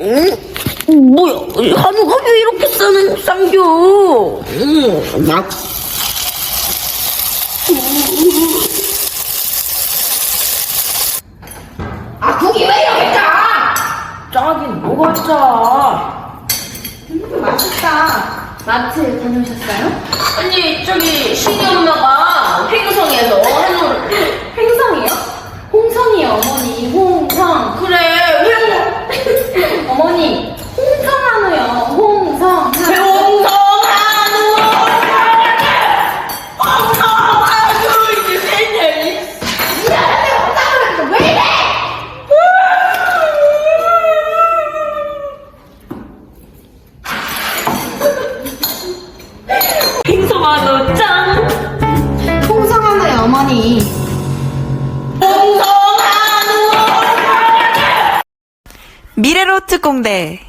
음, 뭐야, 한우가 왜 이렇게 쓰는 쌍교? 음, 막. 아, 국이 왜 이렇게 짜? 짜긴 뭐가 짜? 음, 맛있다. 마트 다녀오셨어요? 언니, 저기, 신이 엄마가 횡성에서 한우. 횡성이요? 홍성이요, 어머니. 한우 짱! 홍성한우요, 어머니. 홍성 한우! 미래로 특공대